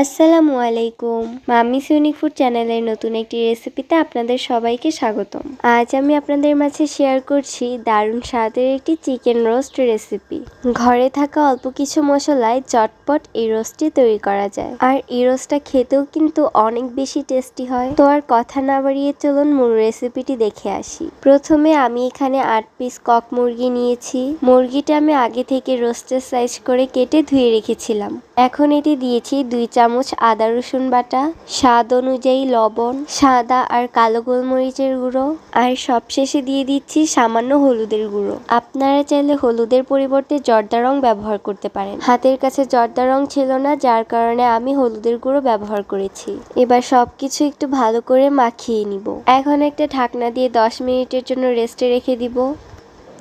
আসসালামু আলাইকুম। Mummies unique food চ্যানেলের নতুন একটি রেসিপিতে আপনাদের সবাইকে স্বাগতম। আজ আমি আপনাদের মাঝে শেয়ার করছি দারুণ স্বাদের একটি চিকেন রোস্ট রেসিপি। ঘরে থাকা অল্প কিছু মশলায় চটপট এই রোস্টটি তৈরি করা যায়। আর এই রোস্টটা খেতেও কিন্তু অনেক বেশি টেস্টি হয়। তো আর কথা না বাড়িয়ে চলুন মূল রেসিপিটি দেখে আসি। প্রথমে আমি এখানে আট পিস কক মুরগি নিয়েছি। মুরগিটা আমি আগে থেকে রোস্টের সাইজ করে কেটে ধুয়ে রেখেছিলাম। এখন এটি দিয়েছি দুই চামচ আদা, রসুন বাটা, স্বাদ অনুযায়ী লবণ, সাদা আর কালো গোলমরিচের গুঁড়ো, আর সবশেষে দিয়ে দিচ্ছি সামান্য হলুদের গুঁড়ো। আপনারা চাইলে হলুদের পরিবর্তে জর্দা রং ব্যবহার করতে পারেন। হাতের কাছে জর্দা রং ছিল না, যার কারণে আমি হলুদের গুঁড়ো ব্যবহার করেছি। এবার সবকিছু একটু ভালো করে মাখিয়ে নিব। এখন একটা ঢাকনা দিয়ে দশ মিনিটের জন্য রেস্টে রেখে দিব।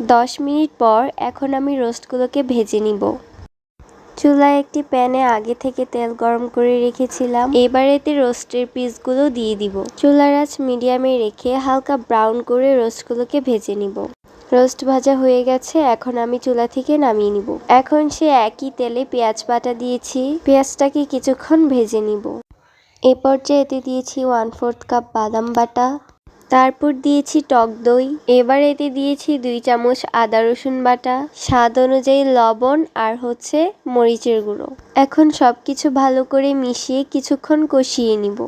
দশ মিনিট পর এখন আমি রোস্টগুলোকে ভেজে নিব। চুলায় একটি প্যানে আগে থেকে তেল গরম করে রেখেছিলাম। এবার এতে রোস্টের পিসগুলো দিয়ে দিব। চুলার আঁচ মিডিয়ামে রেখে হালকা ব্রাউন করে রোস্টগুলোকে ভেজে নিব। রোস্ট ভাজা হয়ে গেছে, এখন আমি চুলা থেকে নামিয়ে নিব। এখন সে একই তেলে পেঁয়াজ বাটা দিয়েছি। পেঁয়াজটাকে কিছুক্ষণ ভেজে নিব। এ পর্যায়ে এতে দিয়েছি ওয়ান ফোর্থ কাপ বাদাম বাটা। তারপর দিয়েছি টক দই। এবার এতে দিয়েছি দুই চামচ আদা রসুন বাটা, স্বাদ অনুযায়ী লবণ আর হচ্ছে মরিচের গুঁড়ো। এখন সব কিছু ভালো করে মিশিয়ে কিছুক্ষণ কষিয়ে নিব।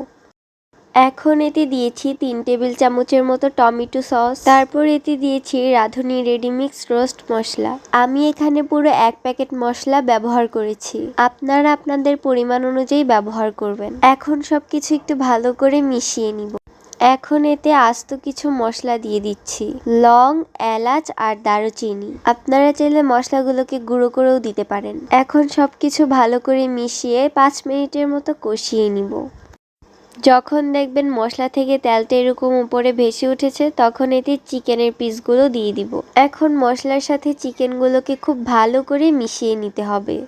এখন এতে দিয়েছি তিন টেবিল চামচের মতো টমেটো সস। তারপর এতে দিয়েছি রাঁধুনি রেডিমিক্স রোস্ট মশলা। আমি এখানে পুরো এক প্যাকেট মশলা ব্যবহার করেছি। আপনারা আপনাদের পরিমাণ অনুযায়ী ব্যবহার করবেন। এখন সব কিছু একটু ভালো করে মিশিয়ে নিব। এখন এতে আস্ত কিছু মশলা দিয়ে দিচ্ছি। লং, এলাচ আর দারুচিনি। আপনারা চাইলে মশলাগুলোকে গুঁড়ো করেও দিতে পারেন। এখন সব কিছু ভালো করে মিশিয়ে পাঁচ মিনিটের মতো কষিয়ে নিব। যখন দেখবেন মশলা থেকে তেলটা এরকম উপরে ভেসে উঠেছে, তখন এতে চিকেনের পিসগুলো দিয়ে দিব। এখন মশলার সাথে চিকেনগুলোকে খুব ভালো করে মিশিয়ে নিতে হবে।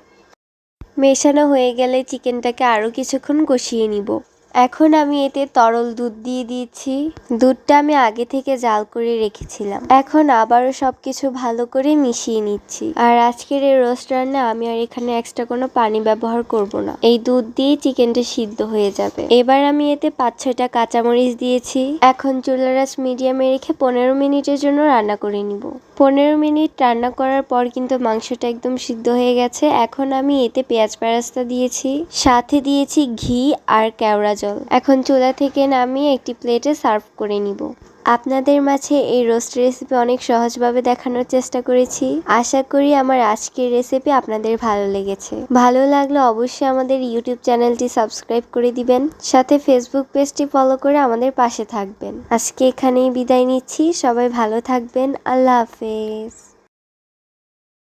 মেশানো হয়ে গেলে চিকেনটাকে আরও কিছুক্ষণ কষিয়ে নিব। এখন আমি এতে তরল দুধ দিয়ে দিয়েছি। দুধটা আমি আগে থেকে জাল করে রেখেছিলাম। এখন আবারও সবকিছু ভালো করে মিশিয়ে নিচ্ছি। আর আজকের এই রোস্ট রান্না আমি আর এখানে এক্সট্রা কোনো পানি ব্যবহার করব না। এই দুধ দিয়ে চিকেনটা সিদ্ধ হয়ে যাবে। এবার আমি এতে পাঁচ ছয়টা কাঁচামরিচ দিয়েছি। এখন চুলার আঁচ মিডিয়ামে রেখে পনেরো মিনিটের জন্য রান্না করে নিব। পনেরো মিনিট রান্না করার পর কিন্তু মাংসটা একদম সিদ্ধ হয়ে গেছে। এখন আমি এতে পেঁয়াজ পেঁয়াজটা দিয়েছি। সাথে দিয়েছি ঘি আর কেওড়া জল। এখন চুলা থেকে নামিয়ে একটি প্লেটে সার্ভ করে নিব। আপনাদের মাঝে এই রোস্ট রেসিপি অনেক সহজভাবে দেখানোর চেষ্টা করেছি। আশা করি আমার আজকের রেসিপি আপনাদের ভালো লেগেছে। ভালো লাগলে অবশ্যই আমাদের ইউটিউব চ্যানেলটি সাবস্ক্রাইব করে দিবেন, সাথে ফেসবুক পেজটি ফলো করে আমাদের পাশে থাকবেন। আজকে এখানেই বিদায় নিচ্ছি। সবাই ভালো থাকবেন। আল্লাহ হাফেজ।